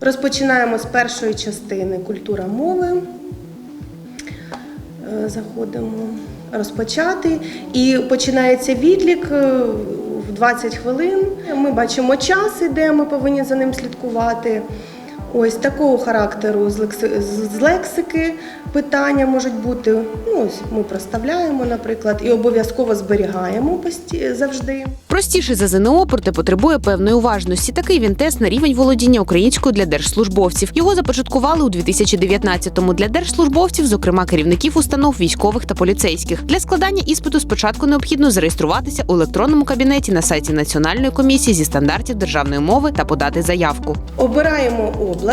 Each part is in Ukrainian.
Розпочинаємо з першої частини культура мови. Е, Заходимо розпочати. І починається відлік е, в 20 хвилин. Ми бачимо час, іде, ми повинні за ним слідкувати. Ось такого характеру з лекси- з лексики питання можуть бути. Ну, ось ми проставляємо, наприклад, і обов'язково зберігаємо пості- завжди. Простіший за ЗНО, проте потребує певної уважності. Такий він тест на рівень володіння українською для держслужбовців. Його започаткували у 2019-му для держслужбовців, зокрема керівників установ військових та поліцейських. Для складання іспиту спочатку необхідно зареєструватися у електронному кабінеті на сайті Національної комісії зі стандартів державної мови та подати заявку. Обираємо область,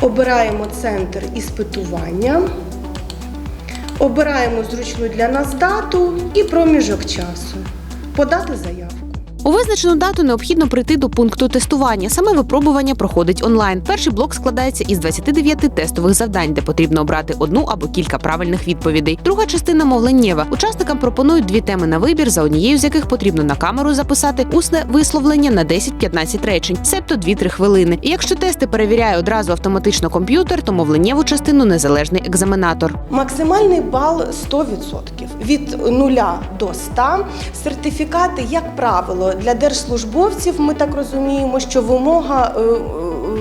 обираємо центр іспитування, обираємо зручну для нас дату і проміжок часу. Подати заявку. У визначену дату необхідно прийти до пункту тестування. Саме випробування проходить онлайн. Перший блок складається із 29 тестових завдань, де потрібно обрати одну або кілька правильних відповідей. Друга частина мовленнєва. Учасникам пропонують дві теми на вибір, за однією з яких потрібно на камеру записати усне висловлення на 10-15 речень, себто 2-3 хвилини. І якщо тести перевіряє одразу автоматично комп'ютер, то мовленнєву частину незалежний екзаменатор. Максимальний бал 100%. Від 0 до 100. Сертифікати, як правило, для держслужбовців ми так розуміємо, що вимога е,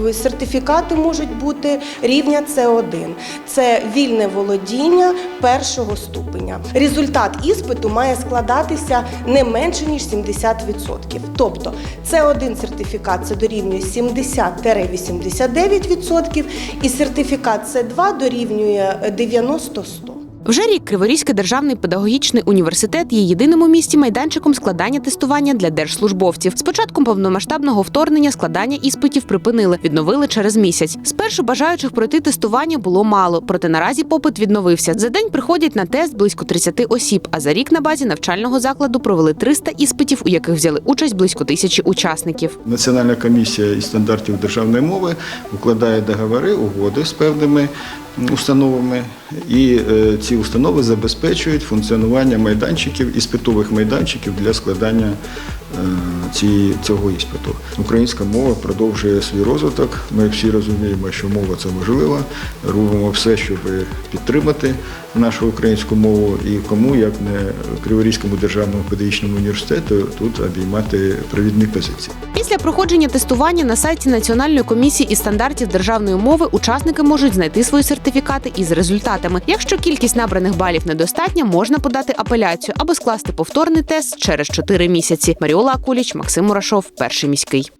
е, сертифікати можуть бути рівня С1. Це вільне володіння першого ступеня. Результат іспиту має складатися не менше ніж 70%. Тобто С1 сертифікат це дорівнює 70-89%, і сертифікат С2 дорівнює 90-100%. Вже рік Криворізький державний педагогічний університет є єдиним у місті майданчиком складання тестування для держслужбовців. З початком повномасштабного вторгнення складання іспитів припинили, відновили через місяць. Спершу бажаючих пройти тестування було мало, проте наразі попит відновився. За день приходять на тест близько 30 осіб. А за рік на базі навчального закладу провели 300 іспитів, у яких взяли участь близько тисячі учасників. Національна комісія із стандартів державної мови укладає договори, угоди з певними установами, і е, ці установи забезпечують функціонування майданчиків, іспитових майданчиків для складання е, цієї, цього іспиту. Українська мова продовжує свій розвиток. Ми всі розуміємо, що мова це важлива. Робимо все, щоб підтримати нашу українську мову. І кому, як не Криворізькому державному педагогічному університету, тут обіймати провідні позиції. Після проходження тестування на сайті Національної комісії із стандартів державної мови учасники можуть знайти свої сертифікати із результатами. Якщо кількість набраних балів недостатня, можна подати апеляцію або скласти повторний тест через 4 місяці. Маріола Акуліч, Максим Мурашов, перший міський.